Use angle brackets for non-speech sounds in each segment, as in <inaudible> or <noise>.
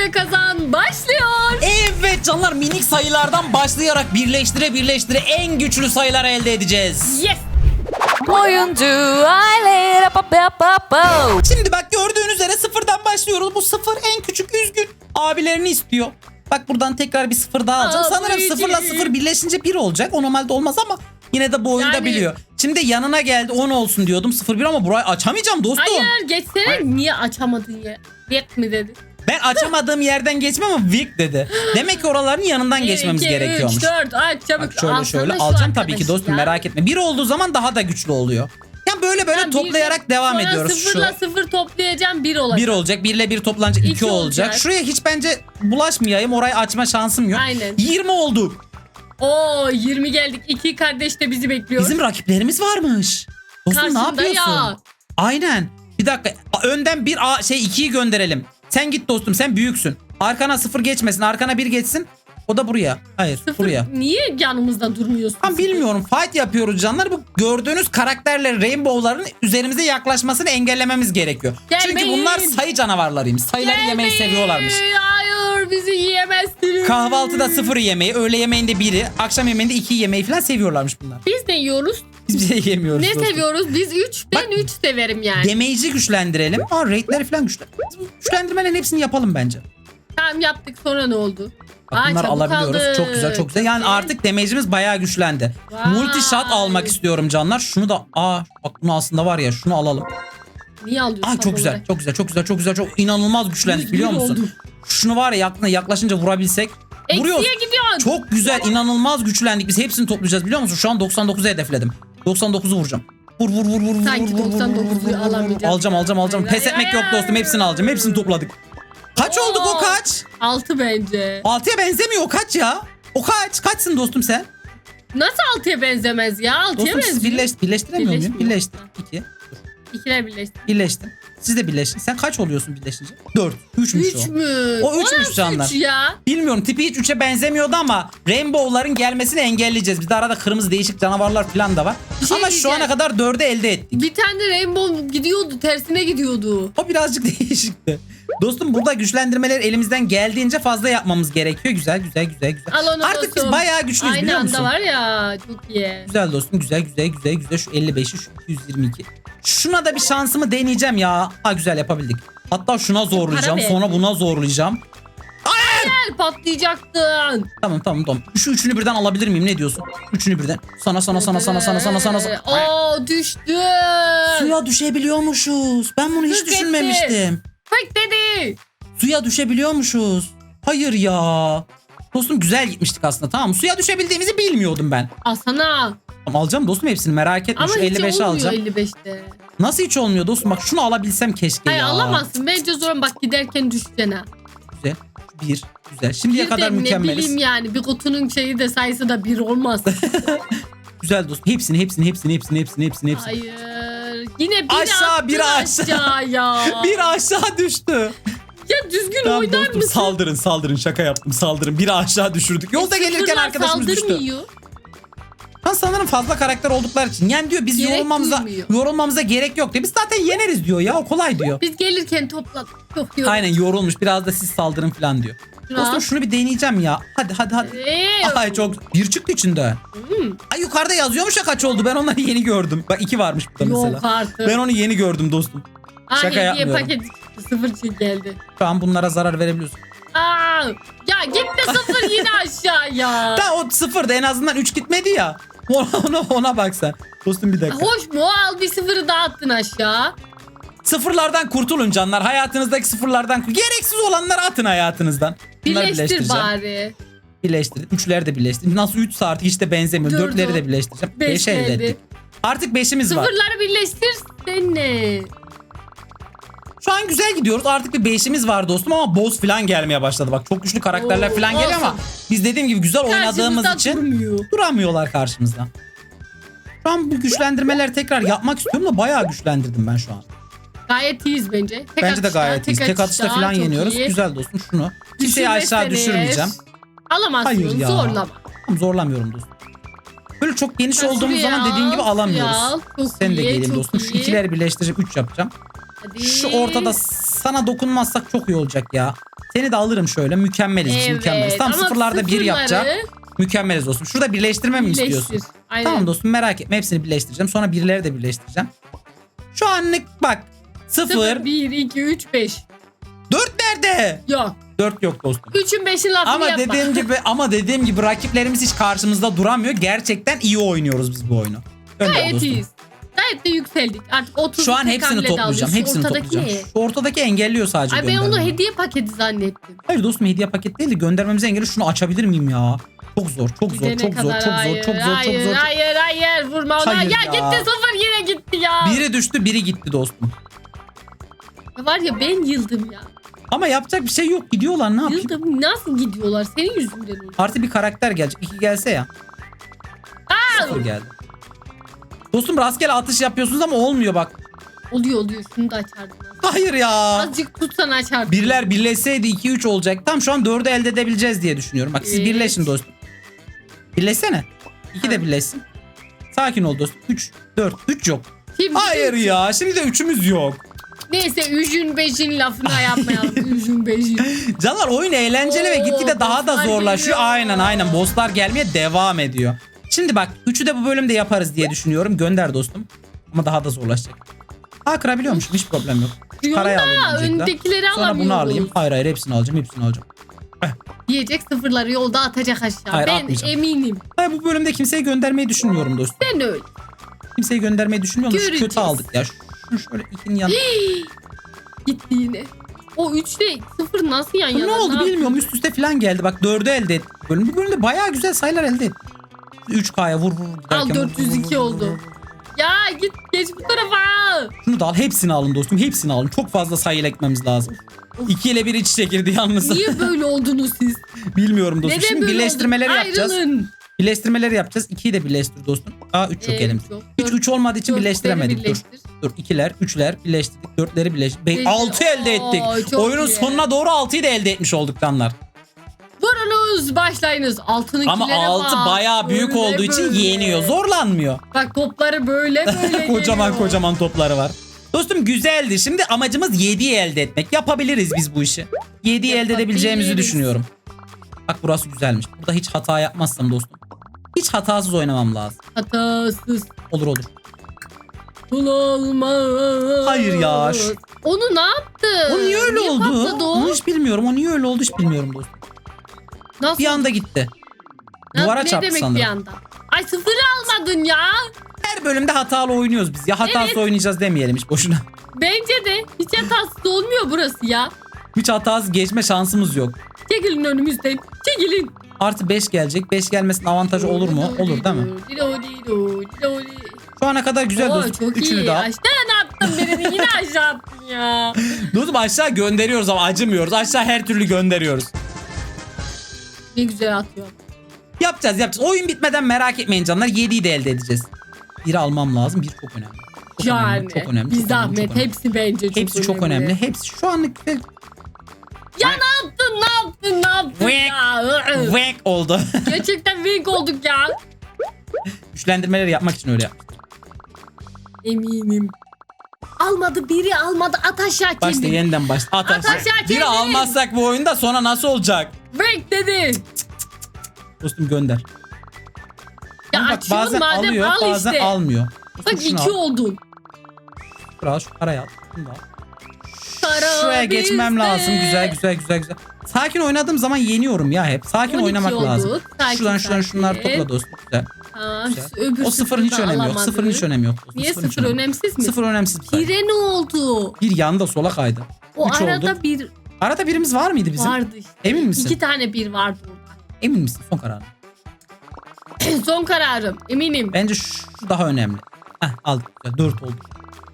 ve kazan başlıyor. Evet canlar minik sayılardan başlayarak birleştire birleştire en güçlü sayılar elde edeceğiz. Yes. Oyuncu aile. Şimdi bak gördüğünüz üzere sıfırdan başlıyoruz. Bu sıfır en küçük üzgün. Abilerini istiyor. Bak buradan tekrar bir sıfır daha alacağım. Sanırım Abici. sıfırla sıfır birleşince bir olacak. O normalde olmaz ama yine de bu oyunda Yani- biliyor. Şimdi yanına geldi 10 olsun diyordum. 0-1 ama burayı açamayacağım dostum. Hayır geçsene niye açamadın ya? Yek mi dedi? Ben açamadığım yerden geçmem ama Vic dedi. Demek ki oraların yanından geçmemiz 2, gerekiyormuş. 3, 4 aç çabuk. Bak şöyle şöyle şu alacağım tabii ki dostum ya. merak etme. Bir olduğu zaman daha da güçlü oluyor. Yani böyle böyle Ya bir toplayarak de devam sonra ediyoruz. Şu Sıfırla sıfır toplayacağım bir olacak. bir olacak. Birle bir toplanacak iki, İki olacak. olacak. Şuraya hiç bence bulaşmayayım. Orayı açma şansım yok. Aynen. 20 oldu. Oo 20 geldik. İki kardeş de bizi bekliyor. Bizim rakiplerimiz varmış. Dostum ne Karşında yapıyorsun? ya. Aynen. Bir dakika. Önden bir A, şey ikiyi gönderelim. Sen git dostum sen büyüksün. Arkana sıfır geçmesin. Arkana bir geçsin. O da buraya. Hayır Sıfır, buraya. Niye yanımızda durmuyorsun? Ben bilmiyorum. Fight yapıyoruz canlar. Bu gördüğünüz karakterler Rainbow'ların üzerimize yaklaşmasını engellememiz gerekiyor. Çünkü Gelmeyin. bunlar sayı canavarlarıymış. Sayıları yemeyi Gelmeyin. seviyorlarmış. Hayır bizi yiyemezsiniz. Kahvaltıda sıfır yemeği, öğle yemeğinde biri, akşam yemeğinde iki yemeği falan seviyorlarmış bunlar. Biz ne yiyoruz? Biz bir şey yemiyoruz. Ne dostum. seviyoruz? Biz 3. Ben 3 severim yani. Damage'i güçlendirelim. Aa raidleri falan güçlen. Güçlendirmelerin hepsini yapalım bence. Tamam yaptık sonra ne oldu? Bak Aa, bunları çabuk alabiliyoruz. aldık. Çok güzel çok güzel. Yani iyi. artık damage'imiz bayağı güçlendi. Vay. Multi shot almak istiyorum canlar. Şunu da aa bak bunu aslında var ya şunu alalım. Niye alıyorsun? Aa çok güzel. Çok güzel. Çok güzel. Çok güzel. Çok inanılmaz güçlendik biliyor musun? Şunu var ya yakına yaklaşınca vurabilsek. Vuruyoruz. Eksiye gidiyorsun. Çok güzel. inanılmaz güçlendik. Biz hepsini toplayacağız biliyor musun? Şu an 99'u hedefledim. 99'u vuracağım. Vur vur vur vur vur Sanki vur, vur, vur, 99'u vur, vur, vur, vur. alamayacağız. Alacağım alacağım alacağım. Hayır, Pes etmek hayır, yok dostum. Hepsini alacağım. Hepsini topladık. Kaç Oo. olduk o kaç? 6 bence. 6'ya benzemiyor o kaç ya? O kaç? Kaçsın dostum sen? Nasıl 6'ya benzemez ya? 6'ya Dostum siz benziyor. birleş, birleştiremiyor muyum? Birleşmiyor. Birleştim. 2. İkiler birleşti. Birleştim. Siz de birleştin. Sen kaç oluyorsun birleşince? 4. 3'müş 3 o. mü? O üçmüş nasıl canlar. üç ya? Bilmiyorum tipi hiç 3'e benzemiyordu ama Rainbow'ların gelmesini engelleyeceğiz. Bir de arada kırmızı değişik canavarlar falan da var. Bir şey ama şu diyeceğim. ana kadar 4'ü elde ettik. Bir tane Rainbow gidiyordu. Tersine gidiyordu. O birazcık <laughs> değişikti. Dostum burada güçlendirmeleri elimizden geldiğince fazla yapmamız gerekiyor. Güzel güzel güzel güzel. Al onu Artık biz dostum. bayağı güçlüyüz Aynı biliyor anda musun? var ya. Çok iyi. Güzel dostum güzel güzel güzel güzel şu 55'i şu 222. Şuna da bir şansımı deneyeceğim ya. Ha güzel yapabildik. Hatta şuna zorlayacağım Para sonra buna zorlayacağım. Gel patlayacaktın. Tamam tamam tamam. Şu üçünü birden alabilir miyim ne diyorsun? Üçünü birden. Sana sana sana sana sana sana sana. sana. Oo düştü. Suya düşebiliyormuşuz. Ben bunu hiç düşünmemiştim. Bak dedi. Suya düşebiliyormuşuz. Hayır ya. Dostum güzel gitmiştik aslında tamam mı? Suya düşebildiğimizi bilmiyordum ben. Asana. Tamam, alacağım dostum hepsini merak etme. Ama Şu hiç 55'i olmuyor alacağım. 55'te. Nasıl hiç olmuyor dostum? Bak şunu alabilsem keşke Hayır ya. alamazsın. Bence zor bak giderken düşeceksin ha. Güzel. Bir. Güzel. Şimdiye Bir kadar de ne mükemmeliz. bileyim yani bir kutunun şeyi de sayısı da bir olmaz. <laughs> Güzel dostum. Hepsini hepsini hepsini hepsini hepsini hepsini hepsini. Hayır. Yine bir Aşağı, biri aşağı. aşağı ya. <laughs> Bir aşağı düştü. Ya düzgün Tamam oynar dostum mısın? saldırın saldırın şaka yaptım saldırın. Biri aşağı düşürdük. Yolda gelirken Sıfırlar arkadaşımız düştü. Ben sanırım fazla karakter oldukları için. Yani diyor biz Gerek yorulmamıza duymuyor. yorulmamıza gerek yok diyor. Biz zaten yeneriz diyor ya o kolay diyor. Biz gelirken topladık. Çok iyi. Aynen yorulmuş biraz da siz saldırın falan diyor. Dostum şunu bir deneyeceğim ya. Hadi hadi hadi. Eee. Ay çok bir çıktı içinde. Hmm. Ay yukarıda yazıyormuş ya kaç oldu. Ben onları yeni gördüm. Bak iki varmış burada Yok mesela. artık. Ben onu yeni gördüm dostum. Aa, şaka yapmıyorum. paket çıktı. Sıfır şey geldi. Şu an bunlara zarar verebiliyorsun. Aa, ya gitti sıfır <laughs> yine aşağıya. Da o sıfırdı en azından 3 gitmedi ya. <laughs> Ona, ona, ona bak sen. Dostum bir dakika. Hoş mu? Al bir sıfırı daha attın aşağı. Sıfırlardan kurtulun canlar. Hayatınızdaki sıfırlardan Gereksiz olanları atın hayatınızdan. Bunları Birleştir birleştireceğim. bari. Birleştirdim. Üçleri de birleştirdim. Nasıl 3 saat hiç de benzemiyor. Durdu. Dörtleri de birleştireceğim. Beş 5 elde geldi. ettik. Artık beşimiz var. Sıfırları birleştirsene. Şu an güzel gidiyoruz. Artık bir beşimiz var dostum ama boss falan gelmeye başladı. Bak çok güçlü karakterler Oo, falan geliyor ama olsun. biz dediğim gibi güzel oynadığımız Karşımızda için durmuyor. duramıyorlar karşımızda. Şu an bu güçlendirmeleri tekrar yapmak istiyorum da bayağı güçlendirdim ben şu an. Gayet iyiyiz bence. Tek Bence de atışta, gayet iyiyiz. Tek atışta falan çok yeniyoruz. iyi. Güzel dostum şunu. Kimseyi aşağı düşürmeyeceğim. Alamazsın Hayır ya. zorlama. Tamam, zorlamıyorum dostum. Böyle çok geniş Sen olduğumuz zaman dediğin gibi al, alamıyoruz. al. Sen de çok dostum. Şu ikileri birleştireceğim. 3 yapacağım. Hadi. Şu ortada sana dokunmazsak çok iyi olacak ya. Seni de alırım şöyle mükemmeliz biz, mükemmeliz. Tam sıfırlarda bir sıfırları yapacak. Mükemmeliz dostum. Şurada birleştirme mi birleştir. istiyorsun? Aynen. Tamam dostum merak etme hepsini birleştireceğim. Sonra birileri de birleştireceğim. Şu anlık bak 0 0, 1, 2, 3, 5. 4 nerede? Yok. 4 yok dostum. 3'ün 5'in lafını Ama yapma. dediğim gibi <laughs> ama dediğim gibi rakiplerimiz hiç karşımızda duramıyor. Gerçekten iyi oynuyoruz biz bu oyunu. Öyle Gayet dostum. iyiyiz. Gayet de yükseldik. Artık 30 Şu an hepsini toplayacağım. Hepsini toplayacağım. Şu ortadaki engelliyor sadece Ay ben onu hediye paketi zannettim. Hayır dostum hediye paket değil de göndermemizi engelliyor. Şunu açabilir miyim ya? Çok zor, çok zor, Gidene çok zor, kadar çok zor, hayır, çok zor, hayır, çok zor. Hayır hayır vurma ona. Hayır ya, ya. gitti sıfır yine gitti ya. Biri düştü, biri gitti dostum. Var ya ben yıldım ya. Ama yapacak bir şey yok. Gidiyorlar ne yapayım? Yıldım nasıl gidiyorlar senin yüzünden oldu. Artı bir karakter gelecek. İki gelse ya. Sıfır geldi. Dostum rastgele atış yapıyorsunuz ama olmuyor bak. Oluyor oluyor şunu da açardın. Hayır ya. Azıcık tutsan açardın. Birler birleşseydi 2-3 olacak. Tam şu an 4'ü elde edebileceğiz diye düşünüyorum. Bak siz Evet. birleşin dostum. Birleşsene. 2 de birleşsin. Sakin ol dostum. 3, 4, 3 yok. Şimdi Hayır ya. Şimdi de 3'ümüz yok. Neyse üçün beşin lafını yapmayalım. <laughs> üçün beşin. Canlar oyun eğlenceli ve Oo, gitgide daha da zorlaşıyor. geliyor. Aynen aynen. Bosslar gelmeye devam ediyor. Şimdi bak 3'ü de bu bölümde yaparız diye düşünüyorum. Gönder dostum. Ama daha da zorlaşacak. Ha kırabiliyormuşum. Hiç problem yok. Şu parayı alayım öndekileri Sonra bunu alayım. Hayır hayır hepsini alacağım. Hepsini alacağım. Diyecek sıfırları yolda atacak aşağı. Hayır, ben atmayacağım. eminim. Hayır bu bölümde kimseyi göndermeyi düşünmüyorum dostum. Ben öyle. Kimseyi göndermeyi düşünmüyorum. Şu kötü aldık ya. Şunu şöyle ikinin yan. <gasps> Gitti yine. O üçle sıfır nasıl yan yana? ne oldu yaptın? bilmiyorum. Üst üste falan geldi. Bak 4'ü elde ettik. Bölüm. Bu bölümde bayağı güzel sayılar elde ettik. 3K'ya vur vur. Al vur, vur, 402 vur, vur, oldu. vur. Ya git geç bu tarafa. Şunu da al. Hepsini alın dostum. Hepsini alın. Çok fazla sayıyla ekmemiz lazım. Of. 2 ile 1 iç içe girdi yalnız. Niye böyle <laughs> oldunuz siz? Bilmiyorum dostum. Neden Şimdi böyle birleştirmeleri oldu? yapacağız. Ayrılın. Birleştirmeleri yapacağız. 2'yi de birleştir dostum. Aa 3 yok Evet, elimizde. yok. 3 Dört- 3 olmadığı için dörtleri birleştiremedik. Dur. birleştir. Dur 2'ler, 3'ler birleştirdik. 4'leri birleştirdik. Beş- 6 elde ettik. Çok Oyunun iyi. sonuna doğru 6'yı da elde etmiş olduk canlar. Vurunuz başlayınız. Altınınkilere Ama 6 bak. bayağı büyük Böyle olduğu için böyle. yeniyor. Zorlanmıyor. Bak topları böyle böyle <laughs> kocaman geliyor. kocaman topları var. Dostum güzeldi. Şimdi amacımız 7'yi elde etmek. Yapabiliriz biz bu işi. 7'yi elde edebileceğimizi Yapabiliriz. düşünüyorum. Bak burası güzelmiş. Burada hiç hata yapmazsam dostum. Hiç hatasız oynamam lazım. Hatasız Olur olur. kul olmaz. Hayır ya, şu- Onu ne yaptı? O niye öyle oldu? patladı o? Onu hiç bilmiyorum. O niye öyle oldu hiç bilmiyorum dostum. Nasıl? Bir anda gitti. Ya Duvara ne çarptı demek sanırım. bir anda? Ay sıfırı almadın ya. Her bölümde hatalı oynuyoruz biz. Ya hatasız Evet. oynayacağız demeyelim hiç boşuna. Bence de hiç hatasız olmuyor burası ya. Hiç hatasız geçme şansımız yok. Çekilin önümüzden. Çekilin. Artı 5 gelecek. 5 gelmesinin avantajı olur mu? Olur değil mi? Şu ana kadar güzel Oo, dostum. çok Üçünü iyi. de al. Aşağı ne yaptın birini yine <laughs> aşağı attın ya. Dostum aşağı gönderiyoruz ama acımıyoruz. Aşağı her türlü gönderiyoruz. Ne güzel atıyor. Yapacağız yapacağız. Oyun bitmeden merak etmeyin canlar. 7'yi de elde edeceğiz. Biri almam lazım. Bir çok önemli. Çok yani önemli. Çok önemli. bir çok önemli, zahmet çok önemli. hepsi bence çok Hepsi çok önemli. Hepsi şu anlık. Ya ne yaptın ne yaptın ne yaptın Vek. ya. Vek oldu. <laughs> Gerçekten weak olduk ya. Güçlendirmeleri yapmak için öyle yap. Eminim. Almadı biri almadı at aşağı Başta kendini. yeniden başla. At At aşağı. aşağı Biri kendini. almazsak bu oyunda sonra nasıl olacak? Weak dedi. Dostum gönder. Ya bak bazen madem alıyor al bazen işte. almıyor. Dostum Bak şunu iki al. oldun. Şunu al şu parayı al. Şunu da al. Şuraya geçmem bizde. lazım. Güzel güzel güzel güzel. Sakin oynadığım zaman yeniyorum ya hep. Sakin 12 oynamak olduk. lazım. Sakin, şuradan şuradan sakin. şunları topla dostum. Güzel. Ha, güzel. O sıfırın hiç önemi yok. Sıfırın hiç önemi yok. Niye sıfır yok. önemsiz mi? Sıfır önemsiz bir sayı. Pire ne oldu? Bir yanda sola kaydı. O Üç arada oldu. bir Arada birimiz var mıydı bizim? vardı işte. Emin misin? İki tane bir vardı orada. Emin misin? Son kararın. <clears throat> Son kararım eminim. Bence şu daha önemli. Heh aldık. Dört oldu.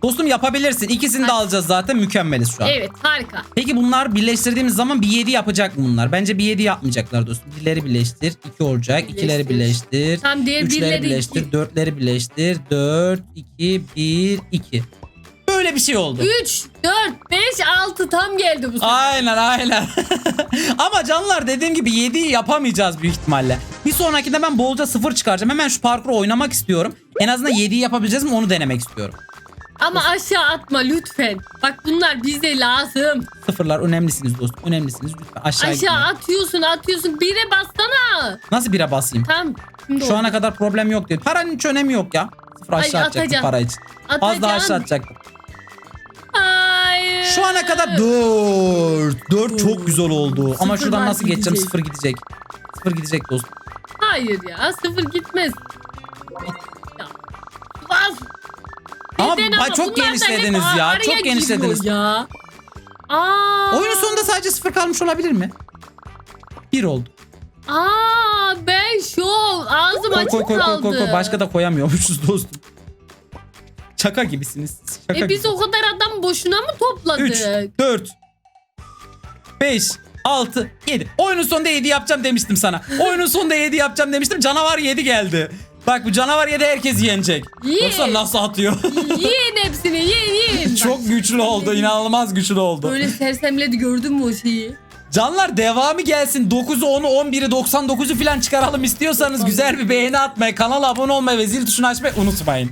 Dostum yapabilirsin. İkisini de Hadi. alacağız zaten. Mükemmeliz şu an. Evet harika. Peki bunlar birleştirdiğimiz zaman bir 7 yapacak mı bunlar? Bence bir 7 yapmayacaklar dostum. Birleri birleştir. 2 olacak. Birleştir. ikileri birleştir. Tam diğer Üçleri birleri birleştir. iki. Dörtleri birleştir. 4, 2, 1, 2. Böyle bir şey oldu. 3, 4, 5, 6 tam geldi bu sefer. Aynen aynen. <laughs> Ama canlar dediğim gibi 7'yi yapamayacağız büyük ihtimalle. Bir sonrakinde ben bolca sıfır çıkaracağım. Hemen şu parkuru oynamak istiyorum. En azından 7'yi yapabileceğiz mi onu denemek istiyorum. Ama aşağı atma lütfen. Bak bunlar bize lazım. Sıfırlar önemlisiniz dostum. Önemlisiniz. Lütfen aşağı Aşağı gitmeyin. atıyorsun atıyorsun. Bire bassana. Nasıl bire basayım? Tamam. Şimdi Şu oldu. ana kadar problem yok diyor. Paranın hiç önemi yok ya. Sıfır Ay, aşağı atacaktım atacağım. para için. Az daha Atacağım. aşağı atacaktım. Hayır. Şu ana kadar 4. 4 çok güzel oldu. Ama Sıfır şuradan var, nasıl geçeceğim? gidecek. Sıfır gidecek. Sıfır gidecek dostum. Hayır ya sıfır gitmez. Ama Neden ba- çok Bunlar genişlediniz ya. araya Çok giriyor genişlediniz. Ya. Aa. Oyunun sonunda sadece sıfır kalmış olabilir mi? 1 oldu. Aa ben şok. Ağzım Koy açık koy koy koy kaldı. koy koy. Başka da koyamıyormuşuz dostum. Şaka gibisiniz. Şaka E biz gibi. o kadar adam boşuna mı topladık? 3, 4, 5, 6, 7. Oyunun sonunda 7 yapacağım demiştim sana. Oyunun sonunda 7 yapacağım demiştim. Canavar 7 geldi. Bak bu canavar 7 herkes yenecek. Ye. Yoksa nasıl atıyor? yiyin hepsini yiyin yiyin. <laughs> Çok güçlü oldu. inanılmaz güçlü oldu. Böyle sersemledi gördün mü o şeyi? Canlar devamı gelsin. 9'u 10'u 11'i 99'u falan çıkaralım istiyorsanız güzel bir beğeni atmayı, kanala abone olmayı ve zil tuşunu açmayı unutmayın.